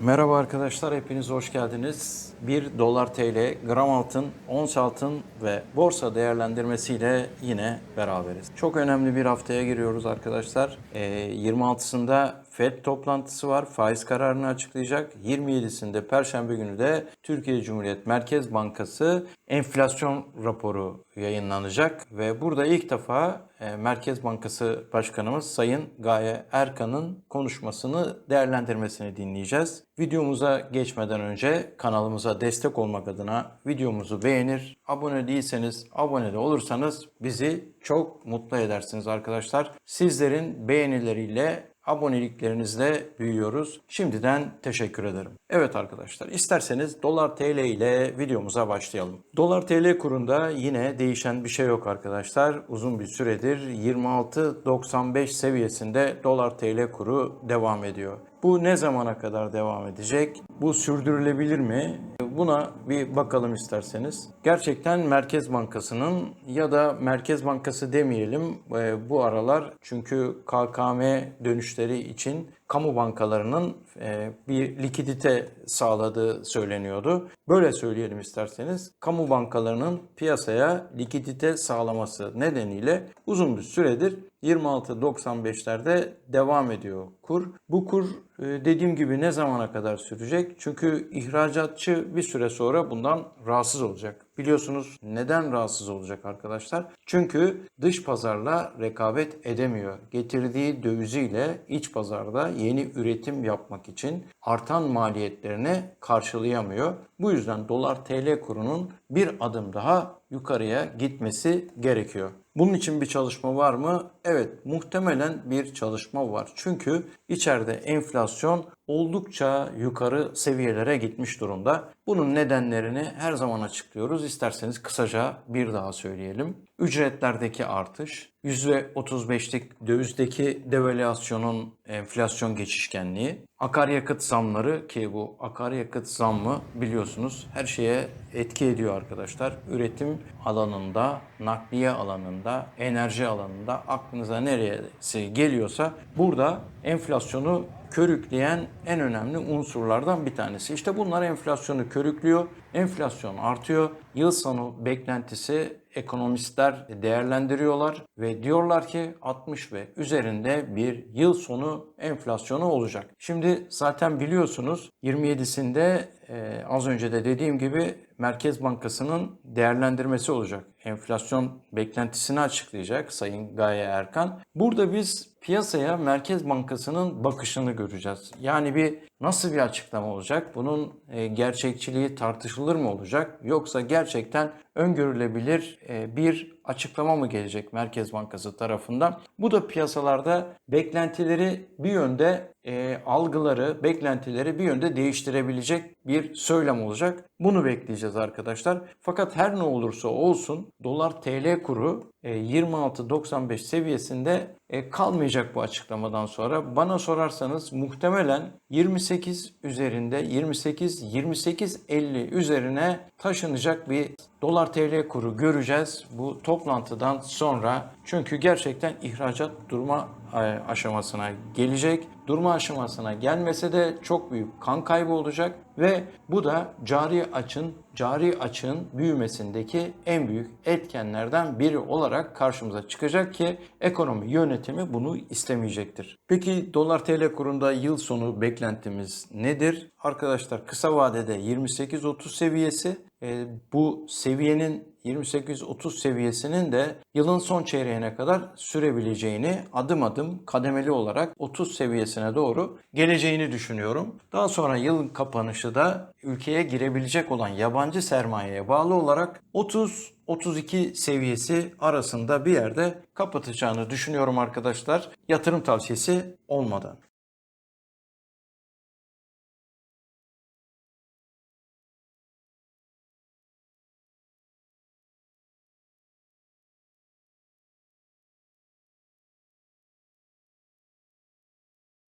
Merhaba arkadaşlar, hepiniz hoş geldiniz. 1 dolar TL, gram altın, ons altın ve borsa değerlendirmesiyle yine beraberiz. Çok önemli bir haftaya giriyoruz arkadaşlar. Ee, 26'sında FED toplantısı var, faiz kararını açıklayacak. 27'sinde Perşembe günü de Türkiye Cumhuriyet Merkez Bankası enflasyon raporu yayınlanacak. Ve burada ilk defa e, Merkez Bankası Başkanımız Sayın Gaye Erkan'ın konuşmasını değerlendirmesini dinleyeceğiz. Videomuza geçmeden önce kanalımıza destek olmak adına videomuzu beğenir, abone değilseniz abone de olursanız bizi çok mutlu edersiniz arkadaşlar. Sizlerin beğenileriyle aboneliklerinizle büyüyoruz. Şimdiden teşekkür ederim. Evet arkadaşlar isterseniz dolar TL ile videomuza başlayalım. Dolar TL kurunda yine değişen bir şey yok arkadaşlar. Uzun bir süredir 26.95 seviyesinde dolar TL kuru devam ediyor. Bu ne zamana kadar devam edecek? Bu sürdürülebilir mi? Buna bir bakalım isterseniz. Gerçekten Merkez Bankası'nın ya da Merkez Bankası demeyelim e, bu aralar çünkü KKM dönüşleri için kamu bankalarının e, bir likidite sağladığı söyleniyordu. Böyle söyleyelim isterseniz. Kamu bankalarının piyasaya likidite sağlaması nedeniyle uzun bir süredir 26.95'lerde devam ediyor kur. Bu kur e, dediğim gibi ne zamana kadar sürecek? Çünkü ihracatçı bir süre sonra bundan rahatsız olacak. Biliyorsunuz neden rahatsız olacak arkadaşlar? Çünkü dış pazarla rekabet edemiyor. Getirdiği döviziyle iç pazarda yeni üretim yapmak için artan maliyetlerini karşılayamıyor. Bu yüzden dolar TL kurunun bir adım daha yukarıya gitmesi gerekiyor. Bunun için bir çalışma var mı? Evet, muhtemelen bir çalışma var. Çünkü içeride enflasyon oldukça yukarı seviyelere gitmiş durumda. Bunun nedenlerini her zaman açıklıyoruz. İsterseniz kısaca bir daha söyleyelim. Ücretlerdeki artış, %35'lik dövizdeki devalüasyonun enflasyon geçişkenliği, akaryakıt zamları ki bu akaryakıt zammı biliyorsunuz her şeye etki ediyor arkadaşlar. Üretim alanında, nakliye alanında, enerji alanında aklınıza neresi geliyorsa burada enflasyonu körükleyen en önemli unsurlardan bir tanesi. İşte bunlar enflasyonu körüklüyor. Enflasyon artıyor. Yıl sonu beklentisi ekonomistler değerlendiriyorlar ve diyorlar ki 60 ve üzerinde bir yıl sonu enflasyonu olacak. Şimdi zaten biliyorsunuz 27'sinde e, az önce de dediğim gibi Merkez Bankası'nın değerlendirmesi olacak. Enflasyon beklentisini açıklayacak Sayın Gaye Erkan. Burada biz piyasaya Merkez Bankası'nın bakışını göreceğiz. Yani bir nasıl bir açıklama olacak? Bunun e, gerçekçiliği tartışılır mı olacak? Yoksa gerçekten öngörülebilir e, bir açıklama mı gelecek Merkez Bankası tarafından? Bu da piyasalarda beklentileri bir yönde e, algıları, beklentileri bir yönde değiştirebilecek bir söylem olacak. Bunu bekleyeceğiz arkadaşlar. Fakat her ne olursa olsun dolar TL kuru e, 26.95 seviyesinde e, kalmayacak bu açıklamadan sonra. Bana sorarsanız muhtemelen 28 üzerinde 28 28 50 üzerine taşınacak bir dolar TL kuru göreceğiz bu toplantıdan sonra. Çünkü gerçekten ihracat durma e, aşamasına gelecek. Durma aşamasına gelmese de çok büyük kan kaybı olacak ve bu da cari açın cari açığın büyümesindeki en büyük etkenlerden biri olarak karşımıza çıkacak ki ekonomi yönetimi bunu istemeyecektir. Peki dolar TL kurunda yıl sonu beklentimiz nedir? Arkadaşlar kısa vadede 28-30 seviyesi e, bu seviyenin 28-30 seviyesinin de yılın son çeyreğine kadar sürebileceğini adım adım kademeli olarak 30 seviyesine doğru geleceğini düşünüyorum. Daha sonra yılın kapanışı da ülkeye girebilecek olan yabancı sermayeye bağlı olarak 30 32 seviyesi arasında bir yerde kapatacağını düşünüyorum arkadaşlar. Yatırım tavsiyesi olmadan.